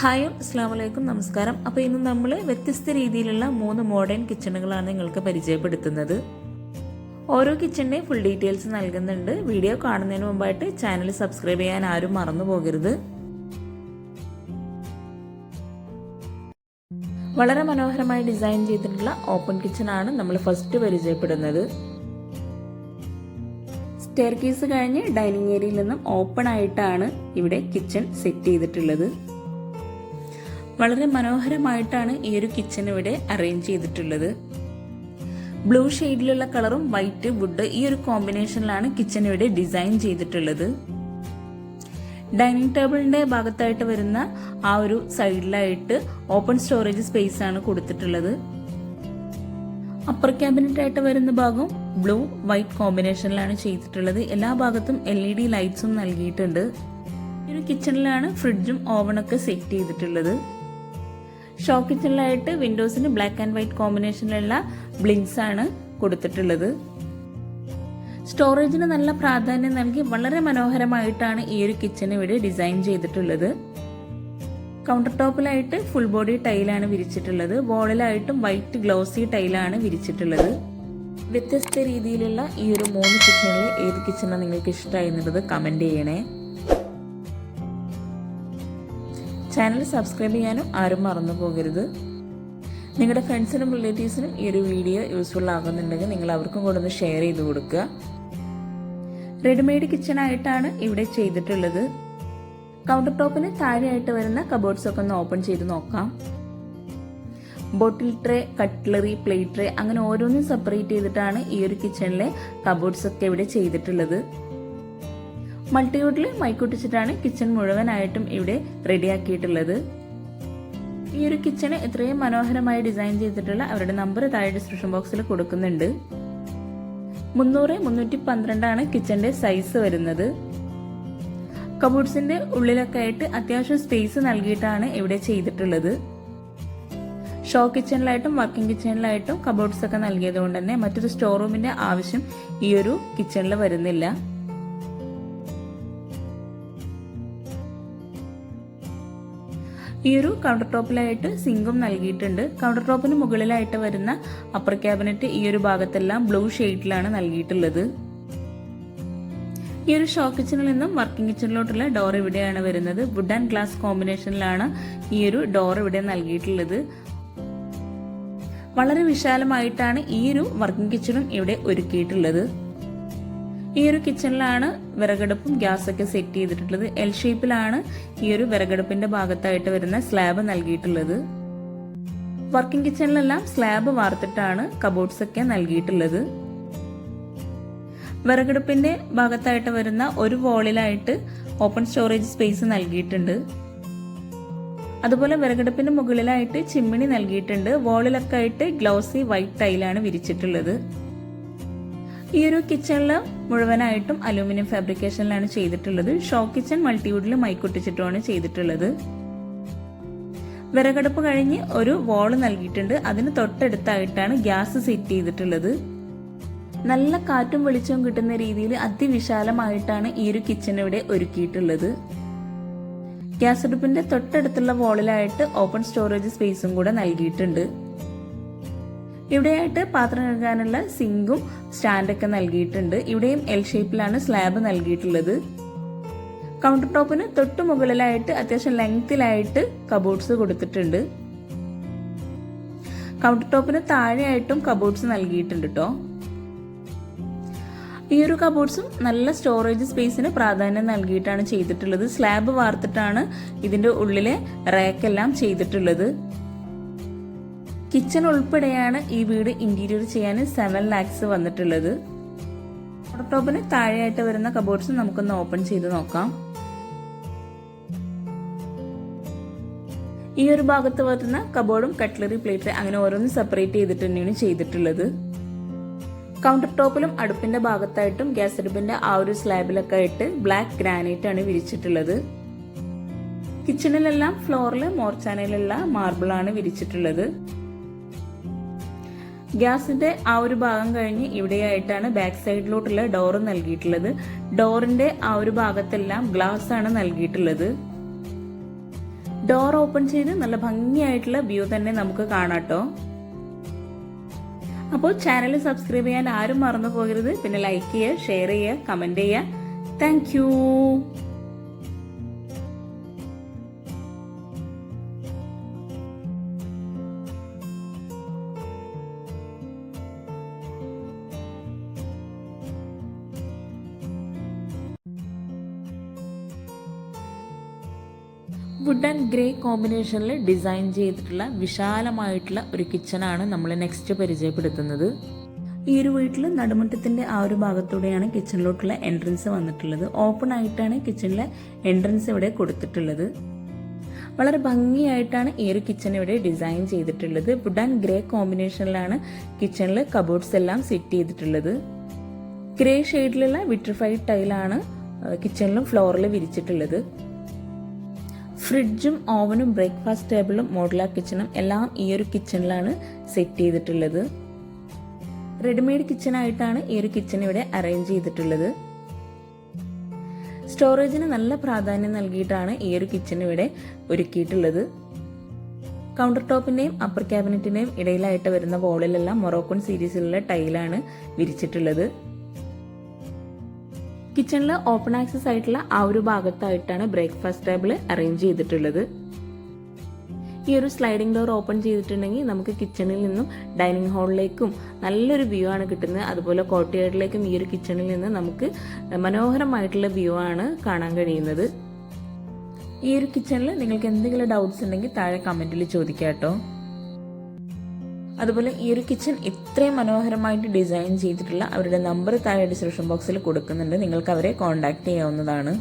Hi അസ്സാം വലൈക്കും നമസ്കാരം. അപ്പോൾ ഇന്ന് നമ്മൾ വ്യത്യസ്ത രീതിയിലുള്ള മൂന്ന് മോഡേൺ കിച്ചണുകളാണ് നിങ്ങൾക്ക് പരിചയപ്പെടുത്തുന്നത്. ഓരോ കിച്ചണിന്റെയും ഫുൾ ഡീറ്റെയിൽസ് നൽകുന്നുണ്ട്. വീഡിയോ കാണുന്നതിന് മുമ്പായിട്ട് ചാനൽ സബ്സ്ക്രൈബ് ചെയ്യാൻ ആരും മറന്നു പോകരുത് വളരെ മനോഹരമായി ഡിസൈൻ ചെയ്തിട്ടുള്ള ഓപ്പൺ കിച്ചൺ ആണ് നമ്മൾ ഫസ്റ്റ് പരിചയപ്പെടുന്നത്. സ്റ്റെയർ കേസ് കഴിഞ്ഞ് ഡൈനിങ് ഏരിയയിൽ നിന്നും ഓപ്പൺ ആയിട്ടാണ് ഇവിടെ കിച്ചൺ സെറ്റ് ചെയ്തിട്ടുള്ളത്. വളരെ മനോഹരമായിട്ടാണ് ഈ ഒരു കിച്ചൺ ഇവിടെ അറേഞ്ച് ചെയ്തിട്ടുള്ളത്. ബ്ലൂ ഷെയ്ഡിലുള്ള കളറും വൈറ്റ് വുഡ് ഈ ഒരു കോമ്പിനേഷനിലാണ് കിച്ചൺ ഇവിടെ ഡിസൈൻ ചെയ്തിട്ടുള്ളത്. ഡൈനിങ് ടേബിളിന്റെ ഭാഗത്തായിട്ട് വരുന്ന ആ ഒരു സൈഡിലായിട്ട് ഓപ്പൺ സ്റ്റോറേജ് സ്പേസ് ആണ് കൊടുത്തിട്ടുള്ളത്. അപ്പർ ക്യാബിനറ്റ് ആയിട്ട് വരുന്ന ഭാഗം ബ്ലൂ വൈറ്റ് കോമ്പിനേഷനിലാണ് ചെയ്തിട്ടുള്ളത്. എല്ലാ ഭാഗത്തും എൽ ഇ ഡി ലൈറ്റ്സും നൽകിയിട്ടുണ്ട്. ഒരു കിച്ചണിലാണ് ഫ്രിഡ്ജും ഓവണൊക്കെ സെറ്റ് ചെയ്തിട്ടുള്ളത്. ഷോ കിച്ചണിലായിട്ട് വിൻഡോസിന് ബ്ലാക്ക് ആൻഡ് വൈറ്റ് കോമ്പിനേഷനിലുള്ള ബ്ലിങ്സ് ആണ് കൊടുത്തിട്ടുള്ളത്. സ്റ്റോറേജിന് നല്ല പ്രാധാന്യം നൽകി വളരെ മനോഹരമായിട്ടാണ് ഈ ഒരു കിച്ചൺ ഇവിടെ ഡിസൈൻ ചെയ്തിട്ടുള്ളത്. കൗണ്ടർ ടോപ്പിലായിട്ട് ഫുൾ ബോഡി ടൈലാണ് വിരിച്ചിട്ടുള്ളത്. വോളിലായിട്ടും വൈറ്റ് ഗ്ലോസി ടൈലാണ് വിരിച്ചിട്ടുള്ളത്. വ്യത്യസ്ത രീതിയിലുള്ള ഈ ഒരു മൂന്ന് കിച്ചണിൽ ഏത് കിച്ചണാണ് നിങ്ങൾക്ക് ഇഷ്ടമായി എന്നുള്ളത് കമന്റ് ചെയ്യണേ. ചാനൽ സബ്സ്ക്രൈബ് ചെയ്യാനും ആരും മറന്നു പോകരുത്. നിങ്ങളുടെ ഫ്രണ്ട്സിനും റിലേറ്റീവ്സിനും ഈ ഒരു വീഡിയോ യൂസ്ഫുൾ ആകുന്നുണ്ടെങ്കിൽ നിങ്ങൾ അവർക്കും കൂടെ ഒന്ന് ഷെയർ ചെയ്ത് കൊടുക്കുക. റെഡിമെയ്ഡ് കിച്ചൺ ആയിട്ടാണ് ഇവിടെ ചെയ്തിട്ടുള്ളത്. കൗണ്ടർ ടോപ്പിന് താഴെയായിട്ട് വരുന്ന കബോർഡ്സ് ഒക്കെ ഒന്ന് ഓപ്പൺ ചെയ്ത് നോക്കാം. Bottle tray cutlery plate tray അങ്ങനെ ഓരോന്നും സെപ്പറേറ്റ് ചെയ്തിട്ടാണ് ഈ ഒരു കിച്ചണിലെ കബോർഡ്സ് ഒക്കെ ഇവിടെ ചെയ്തിട്ടുള്ളത്. മൾട്ടിവുഡിൽ മൈക്കൊട്ടിച്ചിട്ടാണ് കിച്ചൺ മുഴുവനായിട്ടും ഇവിടെ റെഡിയാക്കിയിട്ടുള്ളത്. ഈ ഒരു കിച്ചണ് ഇത്രയും മനോഹരമായി ഡിസൈൻ ചെയ്തിട്ടുള്ള അവരുടെ നമ്പർ താഴെ ഡിസ്ക്രിപ്ഷൻ ബോക്സിൽ കൊടുക്കുന്നുണ്ട്. മുന്നൂറ് മുന്നൂറ്റി പന്ത്രണ്ടാണ് കിച്ചന്റെ സൈസ് വരുന്നത്. കബോർഡ്സിന്റെ ഉള്ളിലൊക്കെ ആയിട്ട് അത്യാവശ്യം സ്പേസ് നൽകിയിട്ടാണ് ഇവിടെ ചെയ്തിട്ടുള്ളത്. ഷോ കിച്ചണിലായിട്ടും വർക്കിംഗ് കിച്ചണിലായിട്ടും കബോർഡ്സ് ഒക്കെ നൽകിയത് കൊണ്ട് തന്നെ മറ്റൊരു സ്റ്റോർ റൂമിന്റെ ആവശ്യം ഈ ഒരു കിച്ചണിൽ വരുന്നില്ല. ഈ ഒരു കൗണ്ടർ ടോപ്പിലായിട്ട് സിങ്കും നൽകിയിട്ടുണ്ട്. കൗണ്ടർ ടോപ്പിന് മുകളിലായിട്ട് വരുന്ന അപ്പർ ക്യാബിനറ്റ് ഈ ഒരു ഭാഗത്തെല്ലാം ബ്ലൂ ഷെയ്ഡിലാണ് നൽകിയിട്ടുള്ളത്. ഈ ഒരു ഷോ കിച്ചണിൽ നിന്നും വർക്കിംഗ് കിച്ചണിലോട്ടുള്ള ഡോർ ഇവിടെയാണ് വരുന്നത്. വുഡ് ആൻഡ് ഗ്ലാസ് കോമ്പിനേഷനിലാണ് ഈ ഒരു ഡോർ ഇവിടെ നൽകിയിട്ടുള്ളത്. വളരെ വിശാലമായിട്ടാണ് ഈ ഒരു വർക്കിംഗ് കിച്ചണും ഇവിടെ ഒരുക്കിയിട്ടുള്ളത്. ഈ ഒരു കിച്ചണിലാണ് വിറകടുപ്പും ഗ്യാസൊക്കെ സെറ്റ് ചെയ്തിട്ടുള്ളത്. എൽ ഷേപ്പിലാണ് ഈ ഒരു വിറകടുപ്പിന്റെ ഭാഗത്തായിട്ട് വരുന്ന സ്ലാബ് നൽകിയിട്ടുള്ളത്. വർക്കിംഗ് കിച്ചണിലെല്ലാം സ്ലാബ് വാർത്തിട്ടാണ് കബോർഡ്സ് ഒക്കെ നൽകിയിട്ടുള്ളത്. വിറകടുപ്പിന്റെ ഭാഗത്തായിട്ട് വരുന്ന ഒരു വോളിലായിട്ട് ഓപ്പൺ സ്റ്റോറേജ് സ്പേസ് നൽകിയിട്ടുണ്ട്. അതുപോലെ വിറകടുപ്പിന്റെ മുകളിലായിട്ട് ചിമ്മിണി നൽകിയിട്ടുണ്ട്. വോളിലൊക്കെ ആയിട്ട് ഗ്ലോസി വൈറ്റ് ടൈലാണ് വിരിച്ചിട്ടുള്ളത്. ഈ ഒരു കിച്ചണിൽ മുഴുവനായിട്ടും അലൂമിനിയം ഫാബ്രിക്കേഷനിലാണ് ചെയ്തിട്ടുള്ളത്. ഷോ കിച്ചൺ മൾട്ടിവുഡിൽ മൈക്കൊട്ടിച്ചിട്ടുമാണ് ചെയ്തിട്ടുള്ളത്. വിറകടുപ്പ് കഴിഞ്ഞ് ഒരു വോൾ നൽകിയിട്ടുണ്ട്. അതിന് തൊട്ടടുത്തായിട്ടാണ് ഗ്യാസ് സെറ്റ് ചെയ്തിട്ടുള്ളത്. നല്ല കാറ്റും വെളിച്ചവും കിട്ടുന്ന രീതിയിൽ അതിവിശാലമായിട്ടാണ് ഈ ഒരു കിച്ചൺ ഇവിടെ ഒരുക്കിയിട്ടുള്ളത്. ഗ്യാസ് അടുപ്പിന്റെ തൊട്ടടുത്തുള്ള വോളിലായിട്ട് ഓപ്പൺ സ്റ്റോറേജ് സ്പേസും കൂടെ നൽകിയിട്ടുണ്ട്. ഇവിടെയായിട്ട് പാത്രം കഴുകാനുള്ള സിങ്കും സ്റ്റാൻഡൊക്കെ നൽകിയിട്ടുണ്ട്. ഇവിടെയും എൽ ഷേപ്പിലാണ് സ്ലാബ് നൽകിയിട്ടുള്ളത്. കൗണ്ടർ ടോപ്പിന് തൊട്ട് മുകളിലായിട്ട് അത്യാവശ്യം ലെങ്തിലായിട്ട് കബോർഡ്സ് കൊടുത്തിട്ടുണ്ട്. കൗണ്ടർ ടോപ്പിന് താഴെയായിട്ടും കബോർഡ്സ് നൽകിയിട്ടുണ്ട് കേട്ടോ ഈ ഒരു കബോർഡ്സും നല്ല സ്റ്റോറേജ് സ്പേസിന് പ്രാധാന്യം നൽകിയിട്ടാണ് ചെയ്തിട്ടുള്ളത്. സ്ലാബ് വാർത്തിട്ടാണ് ഇതിന്റെ ഉള്ളിലെ റാക്കെല്ലാം ചെയ്തിട്ടുള്ളത്. കിച്ചൺ ഉൾപ്പെടെയാണ് ഈ വീട് ഇന്റീരിയർ ചെയ്യാൻ സെവൻ ലാക്സ് വന്നിട്ടുള്ളത്. ടോപ്പിന് താഴെയായിട്ട് വരുന്ന കബോർഡ്സ് നമുക്കൊന്ന് ഓപ്പൺ ചെയ്ത് നോക്കാം. ഈ ഒരു ഭാഗത്ത് വരുന്ന കബോർഡും കട്ട്ലറി പ്ലേറ്റ് അങ്ങനെ ഓരോന്ന് സെപ്പറേറ്റ് ചെയ്തിട്ട് തന്നെയാണ് ചെയ്തിട്ടുള്ളത്. കൗണ്ടർ ടോപ്പിലും അടുപ്പിന്റെ ഭാഗത്തായിട്ടും ഗ്യാസ് അടുപ്പിന്റെ ആ ഒരു സ്ലാബിലൊക്കെ ആയിട്ട് ബ്ലാക്ക് ഗ്രാനൈറ്റ് ആണ് വിരിച്ചിട്ടുള്ളത്. കിച്ചണിലെല്ലാം ഫ്ലോറിൽ മോർച്ചാനയിലുള്ള മാർബിളാണ് വിരിച്ചിട്ടുള്ളത്. ഗ്യാസിന്റെ ആ ഒരു ഭാഗം കഴിഞ്ഞ് ഇവിടെയായിട്ടാണ് ബാക്ക് സൈഡിലോട്ടുള്ള ഡോർ നൽകിയിട്ടുള്ളത്. ഡോറിന്റെ ആ ഒരു ഭാഗത്തെല്ലാം ഗ്ലാസ് ആണ് നൽകിയിട്ടുള്ളത്. ഡോർ ഓപ്പൺ ചെയ്ത് നല്ല ഭംഗിയായിട്ടുള്ള വ്യൂ തന്നെ നമുക്ക് കാണാട്ടോ. അപ്പോൾ ചാനൽ സബ്സ്ക്രൈബ് ചെയ്യാൻ ആരും മറന്നു പോകരുത്. പിന്നെ ലൈക്ക് ചെയ്യുക ഷെയർ ചെയ്യുക കമന്റ് ചെയ്യുക. താങ്ക് വുഡ് ആൻഡ് ഗ്രേ കോമ്പിനേഷനിൽ ഡിസൈൻ ചെയ്തിട്ടുള്ള വിശാലമായിട്ടുള്ള ഒരു കിച്ചണാണ് നമ്മൾ നെക്സ്റ്റ് പരിചയപ്പെടുത്തുന്നത്. ഈ ഒരു വീട്ടിൽ നടുമുറ്റത്തിന്റെ ആ ഒരു ഭാഗത്തൂടെയാണ് കിച്ചണിലോട്ടുള്ള എൻട്രൻസ് വന്നിട്ടുള്ളത്. ഓപ്പൺ ആയിട്ടാണ് കിച്ചണിലെ എൻട്രൻസ് ഇവിടെ കൊടുത്തിട്ടുള്ളത്. വളരെ ഭംഗിയായിട്ടാണ് ഈ ഒരു കിച്ചൺ ഇവിടെ ഡിസൈൻ ചെയ്തിട്ടുള്ളത്. വുഡ് ആൻഡ് ഗ്രേ കോമ്പിനേഷനിലാണ് കിച്ചണിൽ കബോർഡ്സ് എല്ലാം സെറ്റ് ചെയ്തിട്ടുള്ളത്. ഗ്രേ ഷെയ്ഡിലുള്ള വിട്രിഫൈഡ് ടൈലാണ് കിച്ചണിലും ഫ്ലോറിൽ വിരിച്ചിട്ടുള്ളത്. ഫ്രിഡ്ജും ഓവനും ബ്രേക്ക്ഫാസ്റ്റ് ടേബിളും മോഡുലാർ കിച്ചണും എല്ലാം ഈ ഒരു കിച്ചണിലാണ് സെറ്റ് ചെയ്തിട്ടുള്ളത്. റെഡിമെയ്ഡ് കിച്ചണായിട്ടാണ് ഈ ഒരു കിച്ചൺ ഇവിടെ അറേഞ്ച് ചെയ്തിട്ടുള്ളത്. സ്റ്റോറേജിന് നല്ല പ്രാധാന്യം നൽകിയിട്ടാണ് ഈ ഒരു കിച്ചൺ ഇവിടെ ഒരുക്കിയിട്ടുള്ളത്. കൗണ്ടർ ടോപ്പിന്റെയും അപ്പർ ക്യാബിനറ്റിന്റെയും ഇടയിലായിട്ട് വരുന്ന വോളിലെല്ലാം മൊറോക്കോൺ സീരീസിലുള്ള ടൈലാണ് വിരിച്ചിട്ടുള്ളത്. കിച്ചണിൽ ഓപ്പൺ ആക്സസ് ആയിട്ടുള്ള ആ ഒരു ഭാഗത്തായിട്ടാണ് ബ്രേക്ക്ഫാസ്റ്റ് ടേബിൾ അറേഞ്ച് ചെയ്തിട്ടുള്ളത്. ഈ ഒരു സ്ലൈഡിംഗ് ഡോർ ഓപ്പൺ ചെയ്തിട്ടുണ്ടെങ്കിൽ നമുക്ക് കിച്ചണിൽ നിന്നും ഡൈനിങ് ഹാളിലേക്കും നല്ലൊരു വ്യൂ ആണ് കിട്ടുന്നത്. അതുപോലെ കോട്ടയാടിലേക്കും ഈ ഒരു കിച്ചണിൽ നിന്ന് നമുക്ക് മനോഹരമായിട്ടുള്ള വ്യൂ ആണ് കാണാൻ കഴിയുന്നത്. ഈ ഒരു കിച്ചണിൽ നിങ്ങൾക്ക് എന്തെങ്കിലും ഡൗട്ട്സ് ഉണ്ടെങ്കിൽ താഴെ കമന്റിൽ ചോദിക്കാം കേട്ടോ അതുപോലെ ഈ ഒരു കിച്ചൺ ഇത്രയും മനോഹരമായിട്ട് ഡിസൈൻ ചെയ്തിട്ടുള്ള അവരുടെ നമ്പർ താഴെ ഡിസ്ക്രിപ്ഷൻ ബോക്സിൽ കൊടുക്കുന്നുണ്ട്. നിങ്ങൾക്ക് അവരെ കോൺടാക്ട് ചെയ്യാവുന്നതാണ്.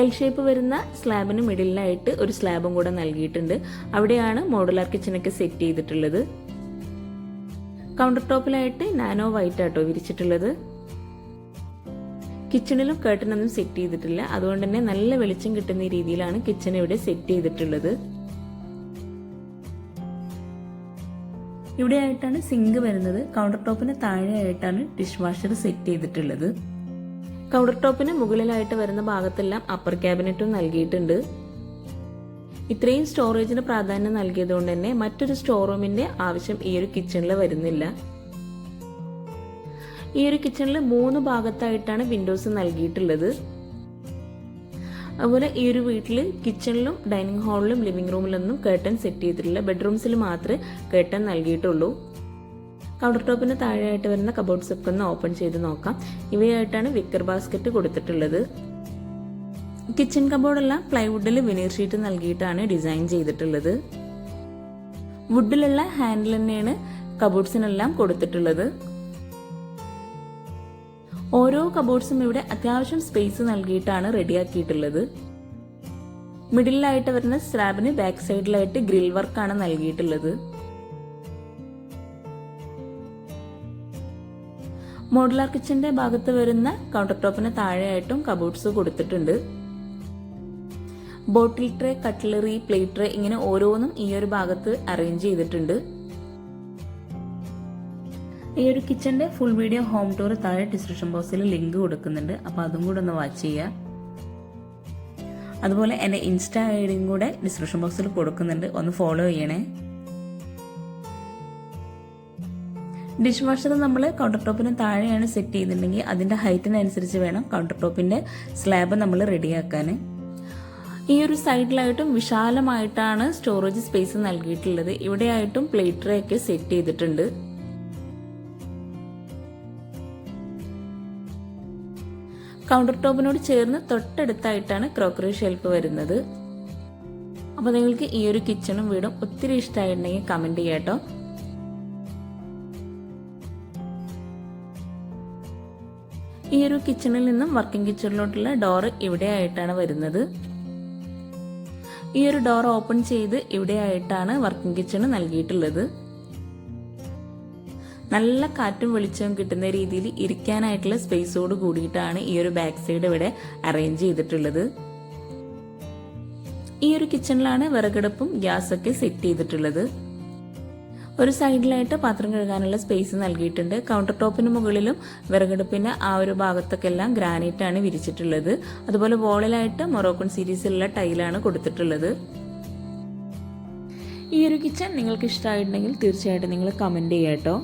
എൽ ഷേപ്പ് വരുന്ന സ്ലാബിന് മിഡിലായിട്ട് ഒരു സ്ലാബും കൂടെ നൽകിയിട്ടുണ്ട്. അവിടെയാണ് മോഡുലാർ കിച്ചണൊക്കെ സെറ്റ് ചെയ്തിട്ടുള്ളത്. കൗണ്ടർ ടോപ്പിലായിട്ട് നാനോ വൈറ്റ് ആട്ടോ വിരിച്ചിട്ടുള്ളത്. കിച്ചണിലും കേട്ടനൊന്നും സെറ്റ് ചെയ്തിട്ടില്ല. അതുകൊണ്ട് തന്നെ നല്ല വെളിച്ചം കിട്ടുന്ന രീതിയിലാണ് കിച്ചൺ ഇവിടെ സെറ്റ് ചെയ്തിട്ടുള്ളത്. ഇവിടെ ആയിട്ടാണ് സിങ്ക് വരുന്നത്. കൗണ്ടർ ടോപ്പിന് താഴെയായിട്ടാണ് ഡിഷ് വാഷർ സെറ്റ് ചെയ്തിട്ടുള്ളത്. കൗണ്ടർ ടോപ്പിന് മുകളിലായിട്ട് വരുന്ന ഭാഗത്തെല്ലാം അപ്പർ ക്യാബിനറ്റും നൽകിയിട്ടുണ്ട്. ഇത്രയും സ്റ്റോറേജിന് പ്രാധാന്യം നൽകിയതുകൊണ്ട് തന്നെ മറ്റൊരു സ്റ്റോർ റൂമിന്റെ ആവശ്യം ഈ ഒരു കിച്ചണിൽ വരുന്നില്ല. ഈ ഒരു കിച്ചണിൽ മൂന്ന് ഭാഗത്തായിട്ടാണ് വിൻഡോസ് നൽകിയിട്ടുള്ളത്. അതുപോലെ ഈ ഒരു വീട്ടിൽ കിച്ചണിലും ഡൈനിങ് ഹാളിലും ലിവിംഗ് റൂമിലൊന്നും കേട്ടൺ സെറ്റ് ചെയ്തിട്ടില്ല. ബെഡ്റൂംസിൽ മാത്രമേ കേട്ടൺ നൽകിയിട്ടുള്ളൂ. കൗണ്ടർ ടോപ്പിന് താഴെയായിട്ട് വരുന്ന കബോർഡ്സ് ഒക്കെ ഒന്ന് ഓപ്പൺ ചെയ്ത് നോക്കാം. ഇവയായിട്ടാണ് വിക്കർ ബാസ്ക്കറ്റ് കൊടുത്തിട്ടുള്ളത്. കിച്ചൺ കബോർഡെല്ലാം പ്ലൈവുഡിൽ വിനീർ ഷീറ്റ് നൽകിയിട്ടാണ് ഡിസൈൻ ചെയ്തിട്ടുള്ളത്. വുഡിലുള്ള ഹാൻഡിൽ തന്നെയാണ് കബോർഡ്സിനെല്ലാം കൊടുത്തിട്ടുള്ളത്. ഓരോ കബോർഡ്സും ഇവിടെ അത്യാവശ്യം സ്പേസ് നൽകിയിട്ടാണ് റെഡിയാക്കിയിട്ടുള്ളത് മിഡിലായിട്ട് വരുന്ന സ്ലാബിന് ബാക്ക് സൈഡിലായിട്ട് ഗ്രിൽ വർക്കാണ് നൽകിയിട്ടുള്ളത്. മോഡുലാർ കിച്ചന്റെ ഭാഗത്ത് വരുന്ന കൗണ്ടർ ടോപ്പിന് താഴെയായിട്ടും കബോർഡ്സ് കൊടുത്തിട്ടുണ്ട്. Bottle tray cutlery plate tray ഇങ്ങനെ ഓരോന്നും ഈ ഒരു ഭാഗത്ത് അറേഞ്ച് ചെയ്തിട്ടുണ്ട്. ഈ ഒരു കിച്ചന്റെ ഫുൾ വീഡിയോ ഹോം ടൂർ താഴെ ഡിസ്ക്രിപ്ഷൻ ബോക്സിൽ ലിങ്ക് കൊടുക്കുന്നുണ്ട്. അപ്പോൾ അതും കൂടെ ഒന്ന് വാച്ച് ചെയ്യുക അതുപോലെ എന്റെ ഇൻസ്റ്റാ ഐ ഡിയും കൂടെ ഡിസ്ക്രിപ്ഷൻ ബോക്സിൽ കൊടുക്കുന്നുണ്ട്. ഒന്ന് ഫോളോ ചെയ്യണേ. ഡിഷ് വാഷർ നമ്മൾ കൗണ്ടർ ടോപ്പിന് താഴെയാണ് സെറ്റ് ചെയ്യുന്നുണ്ടെങ്കിൽ അതിന്റെ ഹൈറ്റിനനുസരിച്ച് വേണം കൗണ്ടർ ടോപ്പിന്റെ സ്ലാബ് നമ്മൾ റെഡിയാക്കാൻ ഈ ഒരു സൈഡിലായിട്ടും വിശാലമായിട്ടാണ് സ്റ്റോറേജ് സ്പേസ് നൽകിയിട്ടുള്ളത്. ഇവിടെയായിട്ടും പ്ലേറ്റ് ട്രേ ഒക്കെ സെറ്റ് ചെയ്തിട്ടുണ്ട്. കൗണ്ടർ ടോപ്പിനോട് ചേർന്ന് തൊട്ടടുത്തായിട്ടാണ് ക്രോക്കറി ഷെൽഫ് വരുന്നത്. അപ്പോൾ നിങ്ങൾക്ക് ഈ ഒരു കിച്ചണും വീടും ഒത്തിരി ഇഷ്ടമായിട്ടുണ്ടെങ്കിൽ കമന്റ് ചെയ്യാട്ടോ ഈ ഒരു കിച്ചണിൽ നിന്നും വർക്കിംഗ് കിച്ചണിലോട്ടുള്ള ഡോർ ഇവിടെ ആയിട്ടാണ് വരുന്നത്. ഈ ഒരു ഡോർ ഓപ്പൺ ചെയ്ത് ഇവിടെ ആയിട്ടാണ് വർക്കിംഗ് കിച്ചൺ നൽകിയിട്ടുള്ളത്. നല്ല കാറ്റും വെളിച്ചവും കിട്ടുന്ന രീതിയിൽ ഇരിക്കാനായിട്ടുള്ള സ്പേസോട് കൂടിയിട്ടാണ് ഈ ഒരു ബാക്ക് സൈഡ് ഇവിടെ അറേഞ്ച് ചെയ്തിട്ടുള്ളത്. ഈ ഒരു കിച്ചണിലാണ് വിറകടുപ്പും ഗ്യാസൊക്കെ സെറ്റ് ചെയ്തിട്ടുള്ളത്. ഒരു സൈഡിലായിട്ട് പാത്രം കഴുകാനുള്ള സ്പേസ് നൽകിയിട്ടുണ്ട്. കൗണ്ടർ ടോപ്പിന് മുകളിലും വിറകടുപ്പിന്റെ ആ ഒരു ഭാഗത്തൊക്കെ എല്ലാം ഗ്രാനൈറ്റ് ആണ് വിരിച്ചിട്ടുള്ളത്. അതുപോലെ വോളിലായിട്ട് മൊറോക്കൺ സീരീസിലുള്ള ടൈലാണ് കൊടുത്തിട്ടുള്ളത്. ഈ ഒരു കിച്ചൺ നിങ്ങൾക്ക് ഇഷ്ടമായിട്ടുണ്ടെങ്കിൽ തീർച്ചയായിട്ടും നിങ്ങൾ കമന്റ് ചെയ്യാട്ടോ.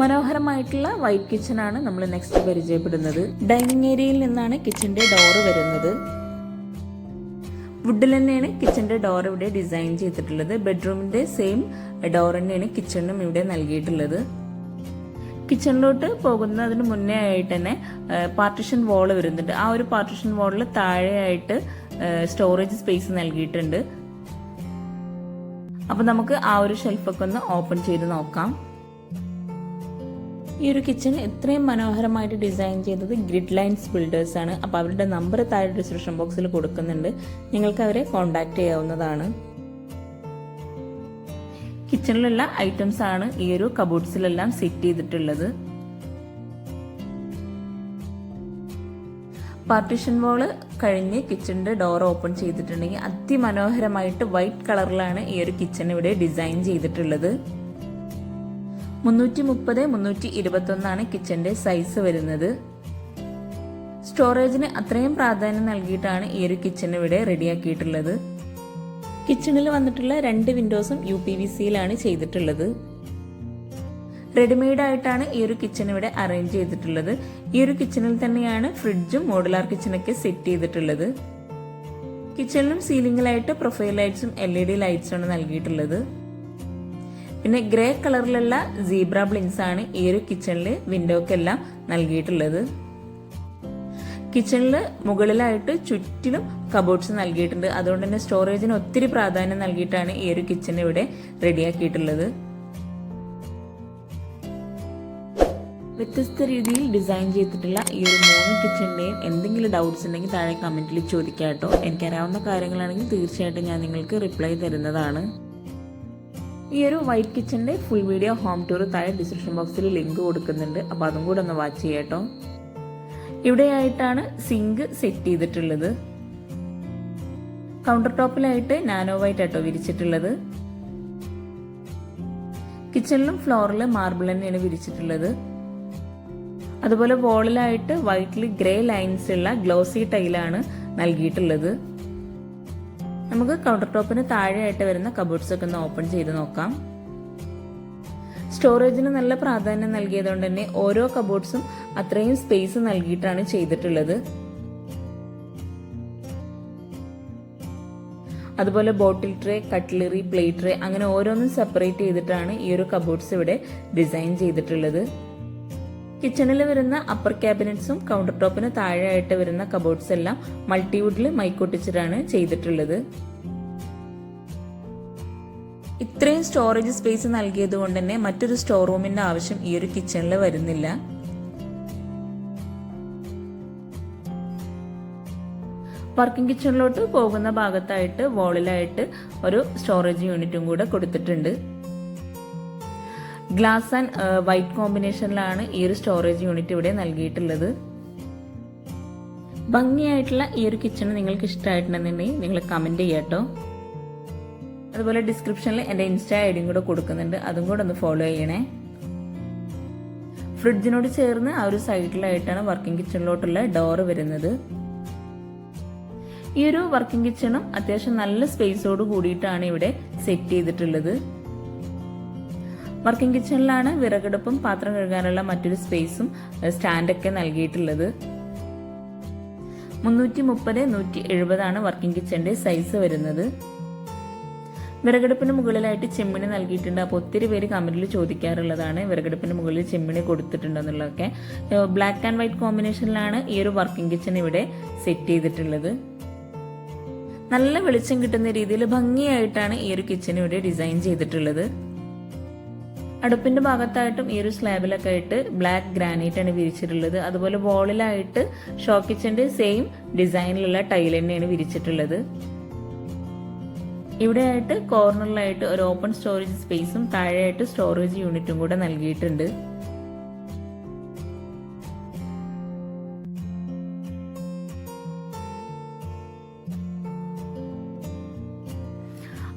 മനോഹരമായിട്ടുള്ള വൈറ്റ് കിച്ചൺ ആണ് നമ്മൾ നെക്സ്റ്റ് പരിചയപ്പെടുന്നത്. ഡൈനിങ് ഏരിയയിൽ നിന്നാണ് കിച്ചന്റെ ഡോറ് വരുന്നത്. വുഡിൽ തന്നെയാണ് കിച്ചന്റെ ഡോർ ഇവിടെ ഡിസൈൻ ചെയ്തിട്ടുള്ളത്. ബെഡ്റൂമിന്റെ സെയിം ഡോർ തന്നെയാണ് കിച്ചണിനും ഇവിടെ നൽകിയിട്ടുള്ളത്. കിച്ചണിലോട്ട് പോകുന്നതിന് മുന്നേ ആയിട്ട് തന്നെ പാർട്ടിഷൻ വാൾ വരുന്നുണ്ട്. ആ ഒരു പാർട്ടിഷൻ വാളിൽ താഴെയായിട്ട് സ്റ്റോറേജ് സ്പേസ് നൽകിയിട്ടുണ്ട്. അപ്പൊ നമുക്ക് ആ ഒരു ഷെൽഫൊക്കെ ഒന്ന് ഓപ്പൺ ചെയ്ത് നോക്കാം. ഈ ഒരു കിച്ചൺ ഇത്രയും മനോഹരമായിട്ട് ഡിസൈൻ ചെയ്തത് ഗ്രിഡ് ലൈൻസ് ബിൽഡേഴ്സ് ആണ്. അപ്പോൾ അവരുടെ നമ്പർ താഴെ ഡിസ്ക്രിപ്ഷൻ ബോക്സിൽ കൊടുക്കുന്നുണ്ട്. നിങ്ങൾക്ക് അവരെ കോൺടാക്ട് ചെയ്യാവുന്നതാണ്. കിച്ചണിലുള്ള ഐറ്റംസ് ആണ് ഈ ഒരു കബോർഡ്സിലെല്ലാം സെറ്റ് ചെയ്തിട്ടുള്ളത്. പാർട്ടീഷൻ വാൾ കഴിഞ്ഞ് കിച്ചണിന്റെ ഡോർ ഓപ്പൺ ചെയ്തിട്ടുണ്ടെങ്കിൽ അതിമനോഹരമായിട്ട് വൈറ്റ് കളറിലാണ് ഈ ഒരു കിച്ചൺ ഇവിടെ ഡിസൈൻ ചെയ്തിട്ടുള്ളത്. മുന്നൂറ്റി മുപ്പത് മുന്നൂറ്റി ഇരുപത്തൊന്നാണ് കിച്ചന്റെ സൈസ് വരുന്നത്. സ്റ്റോറേജിന് അത്രയും പ്രാധാന്യം നൽകിയിട്ടാണ് ഈ ഒരു കിച്ചൺ ഇവിടെ റെഡിയാക്കിയിട്ടുള്ളത് കിച്ചണിൽ വന്നിട്ടുള്ള രണ്ട് വിൻഡോസും യു പി വി സിയിലാണ് ചെയ്തിട്ടുള്ളത്. റെഡിമെയ്ഡ് ആയിട്ടാണ് ഈ ഒരു കിച്ചൺ ഇവിടെ അറേഞ്ച് ചെയ്തിട്ടുള്ളത്. ഈ ഒരു കിച്ചണിൽ തന്നെയാണ് ഫ്രിഡ്ജും മോഡുലാർ കിച്ചണൊക്കെ സെറ്റ് ചെയ്തിട്ടുള്ളത്. കിച്ചണിലും സീലിംഗിലായിട്ട് പ്രൊഫൈൽ ലൈറ്റ്സും എൽ ഇ ഡി ലൈറ്റ്സും ആണ് നൽകിയിട്ടുള്ളത്. പിന്നെ ഗ്രേ കളറിലുള്ള സീബ്ര ബ്ലിങ്സ് ആണ് ഈ ഒരു കിച്ചണിൽ വിൻഡോക്കെല്ലാം നൽകിയിട്ടുള്ളത്. കിച്ചണിൽ മുകളിലായിട്ട് ചുറ്റിലും കബോർഡ്സ് നൽകിയിട്ടുണ്ട്. അതുകൊണ്ട് തന്നെ സ്റ്റോറേജിന് ഒത്തിരി പ്രാധാന്യം നൽകിയിട്ടാണ് ഈ ഒരു കിച്ചൺ ഇവിടെ റെഡിയാക്കിയിട്ടുള്ളത് വ്യത്യസ്ത രീതിയിൽ ഡിസൈൻ ചെയ്തിട്ടുള്ള ഈ ഒരു മൂന്ന് കിച്ചണിന്റെയും എന്തെങ്കിലും ഡൗട്ട്സ് ഉണ്ടെങ്കിൽ താഴെ കമന്റിൽ ചോദിക്കാം കേട്ടോ എനിക്കറിയാവുന്ന കാര്യങ്ങളാണെങ്കിൽ തീർച്ചയായിട്ടും ഞാൻ നിങ്ങൾക്ക് റിപ്ലൈ തരുന്നതാണ്. ഈ ഒരു വൈറ്റ് കിച്ചന്റെ ഫുൾ വീഡിയോ ഹോം ടൂർ താഴെ ഡിസ്ക്രിപ്ഷൻ ബോക്സിൽ ലിങ്ക് കൊടുക്കുന്നുണ്ട്. അപ്പോൾ അതും കൂടെ ഒന്ന് വാച്ച് ചെയ്യാട്ടോ ഇവിടെയായിട്ടാണ് സിങ്ക് സെറ്റ് ചെയ്തിട്ടുള്ളത്. കൗണ്ടർ ടോപ്പിലായിട്ട് നാനോ വൈറ്റ് ആട്ടോ വിരിച്ചിട്ടുള്ളത്. കിച്ചണിലും ഫ്ലോറിൽ മാർബിൾ തന്നെയാണ് വിരിച്ചിട്ടുള്ളത്. അതുപോലെ വോളിലായിട്ട് വൈറ്റിൽ ഗ്രേ ലൈൻസ് ഉള്ള ഗ്ലോസി ടൈലാണ് നൽകിയിട്ടുള്ളത്. നമുക്ക് കൗണ്ടർ ടോപ്പിന് താഴെയായിട്ട് വരുന്ന കബോർഡ്സ് ഒക്കെ ഒന്ന് ഓപ്പൺ ചെയ്ത് നോക്കാം. സ്റ്റോറേജിന് നല്ല പ്രാധാന്യം നൽകിയതുകൊണ്ട് തന്നെ ഓരോ കബോർഡ്സും അത്രയും സ്പേസ് നൽകിയിട്ടാണ് ചെയ്തിട്ടുള്ളത്. അതുപോലെ bottle tray cutlery plate tray അങ്ങനെ ഓരോന്നും സെപ്പറേറ്റ് ചെയ്തിട്ടാണ് ഈ ഒരു കബോർഡ്സ് ഇവിടെ ഡിസൈൻ ചെയ്തിട്ടുള്ളത്. കിച്ചണിൽ വരുന്ന അപ്പർ ക്യാബിനറ്റ്സും കൗണ്ടർ ടോപ്പിന് താഴെയായിട്ട് വരുന്ന കബോർഡ്സ് എല്ലാം മൾട്ടിവുഡിൽ മൈക്കൊട്ടിച്ചിട്ടാണ് ചെയ്തിട്ടുള്ളത്. ഇത്രയും സ്റ്റോറേജ് സ്പേസ് നൽകിയത് കൊണ്ട് തന്നെ മറ്റൊരു സ്റ്റോർ റൂമിന്റെ ആവശ്യം ഈ ഒരു കിച്ചണിൽ വരുന്നില്ല. വർക്കിംഗ് കിച്ചണിലോട്ട് പോകുന്ന ഭാഗത്തായിട്ട് വോളിലായിട്ട് ഒരു സ്റ്റോറേജ് യൂണിറ്റും കൂടെ കൊടുത്തിട്ടുണ്ട്. ഗ്ലാസ് ആൻഡ് വൈറ്റ് കോമ്പിനേഷനിലാണ് ഈ ഒരു സ്റ്റോറേജ് യൂണിറ്റ് ഇവിടെ നൽകിയിട്ടുള്ളത്. ഭംഗിയായിട്ടുള്ള ഈ ഒരു കിച്ചൺ നിങ്ങൾക്ക് ഇഷ്ടമായിട്ടുണ്ടെന്നുണ്ടെങ്കിൽ നിങ്ങൾ കമന്റ് ചെയ്യാട്ടോ. അതുപോലെ ഡിസ്ക്രിപ്ഷനിൽ എന്റെ ഇൻസ്റ്റാ ഐഡിയും കൂടെ കൊടുക്കുന്നുണ്ട് അതും കൂടെ ഒന്ന് ഫോളോ ചെയ്യണേ. ഫ്രിഡ്ജിനോട് ചേർന്ന് ആ ഒരു സൈഡിലായിട്ടാണ് വർക്കിംഗ് കിച്ചണിലോട്ടുള്ള ഡോറ് വരുന്നത്. ഈ ഒരു വർക്കിംഗ് കിച്ചണും അത്യാവശ്യം നല്ല സ്പേസോട് കൂടിയിട്ടാണ് ഇവിടെ സെറ്റ് ചെയ്തിട്ടുള്ളത്. വർക്കിംഗ് കിച്ചണിലാണ് വിറകടുപ്പും പാത്രം കഴുകാനുള്ള മറ്റൊരു സ്പേസും സ്റ്റാൻഡൊക്കെ നൽകിയിട്ടുള്ളത്. മുന്നൂറ്റി മുപ്പത് നൂറ്റി എഴുപതാണ് വർക്കിംഗ് കിച്ചന്റെ സൈസ് വരുന്നത്. വിറകടുപ്പിന് മുകളിലായിട്ട് ചെമ്മിണി നൽകിയിട്ടുണ്ട്. അപ്പോൾ ഒത്തിരി പേര് കമന്റിൽ ചോദിക്കാറുള്ളതാണ് വിറകടുപ്പിന് മുകളിൽ ചെമ്മിണി കൊടുത്തിട്ടുണ്ടെന്നുള്ളതൊക്കെ. ബ്ലാക്ക് ആൻഡ് വൈറ്റ് കോമ്പിനേഷനിലാണ് ഈ ഒരു വർക്കിംഗ് കിച്ചൺ ഇവിടെ സെറ്റ് ചെയ്തിട്ടുള്ളത്. നല്ല വെളിച്ചം കിട്ടുന്ന രീതിയിൽ ഭംഗിയായിട്ടാണ് ഈ ഒരു കിച്ചൺ ഇവിടെ ഡിസൈൻ ചെയ്തിട്ടുള്ളത്. അടുപ്പിന്റെ ഭാഗത്തായിട്ടും ഈ ഒരു സ്ലാബിലൊക്കെ ആയിട്ട് ബ്ലാക്ക് ഗ്രാനൈറ്റ് ആണ് വിരിച്ചിട്ടുള്ളത്. അതുപോലെ വോളിലായിട്ട് ഷോ കിച്ചന്റെ സെയിം ഡിസൈനിലുള്ള ടൈൽ തന്നെയാണ് വിരിച്ചിട്ടുള്ളത്. ഇവിടെയായിട്ട് കോർണറിലായിട്ട് ഒരു ഓപ്പൺ സ്റ്റോറേജ് സ്പേസും താഴെയായിട്ട് സ്റ്റോറേജ് യൂണിറ്റും കൂടെ നൽകിയിട്ടുണ്ട്.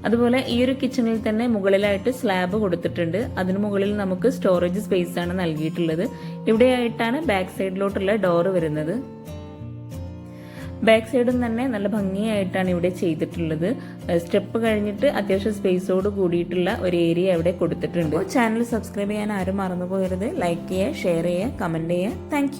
അതുപോലെ ഈ ഒരു കിച്ചണിൽ തന്നെ മുകളിലായിട്ട് സ്ലാബ് കൊടുത്തിട്ടുണ്ട്. അതിന് മുകളിൽ നമുക്ക് സ്റ്റോറേജ് സ്പേസ് ആണ് നൽകിയിട്ടുള്ളത്. ഇവിടെയായിട്ടാണ് ബാക്ക് സൈഡിലോട്ടുള്ള ഡോറ് വരുന്നത്. ബാക്ക് സൈഡും തന്നെ നല്ല ഭംഗിയായിട്ടാണ് ഇവിടെ ചെയ്തിട്ടുള്ളത്. സ്റ്റെപ്പ് കഴിഞ്ഞിട്ട് അത്യാവശ്യം സ്പേസോട് കൂടിയിട്ടുള്ള ഒരു ഏരിയ ഇവിടെ കൊടുത്തിട്ടുണ്ട്. ചാനൽ സബ്സ്ക്രൈബ് ചെയ്യാൻ ആരും മറന്നു പോകരുത് ലൈക്ക് ചെയ്യുക ഷെയർ ചെയ്യുക കമന്റ് ചെയ്യുക. താങ്ക്